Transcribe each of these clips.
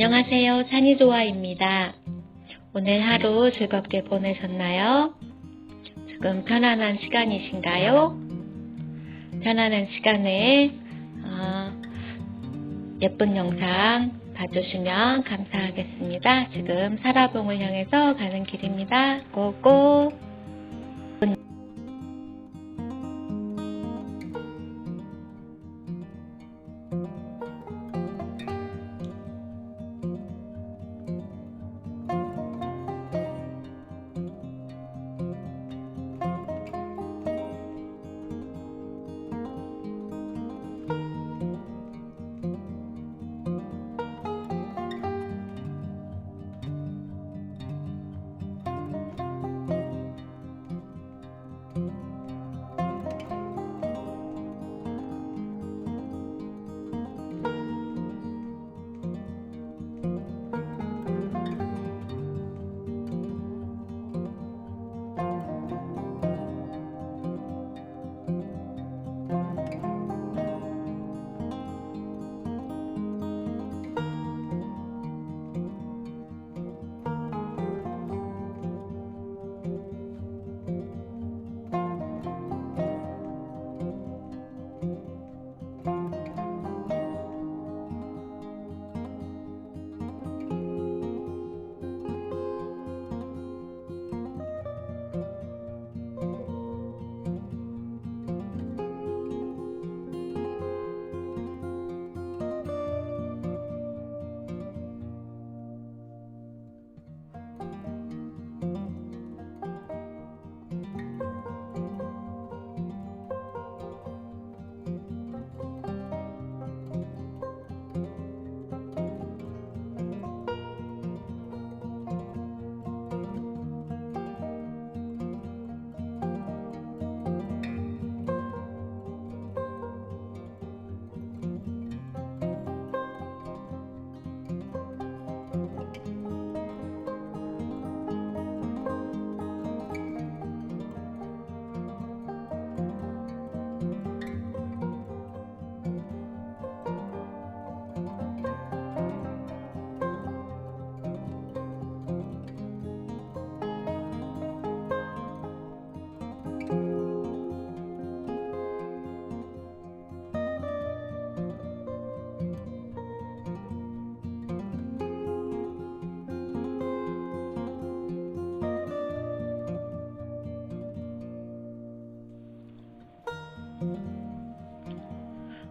안녕하세요. 산이조아입니다. 오늘 하루 즐겁게 보내셨나요? 지금 편안한 시간이신가요? 편안한 시간에 어, 예쁜 영상 봐주시면 감사하겠습니다. 지금 사라봉을 향해서 가는 길입니다. 고고!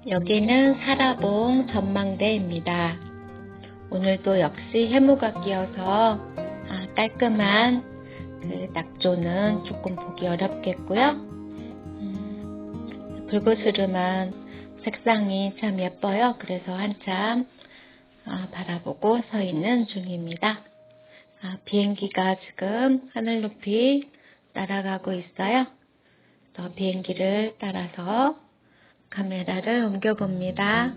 여기는 사라봉 전망대입니다. 오늘도 역시 해무가 끼어서 아, 깔끔한 그 낙조는 조금 보기 어렵겠고요. 음, 붉으스름한 색상이 참 예뻐요. 그래서 한참 아, 바라보고 서 있는 중입니다. 아, 비행기가 지금 하늘 높이 날아가고 있어요. 또 비행기를 따라서 카메라를 옮겨봅니다.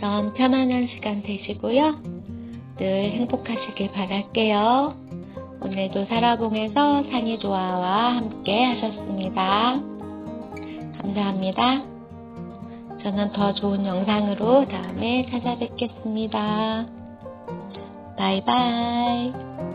그런 편안한 시간 되시고요. 늘 행복하시길 바랄게요. 오늘도 살아봉에서 산이 조아와 함께 하셨습니다. 감사합니다. 저는 더 좋은 영상으로 다음에 찾아뵙겠습니다. 바이바이.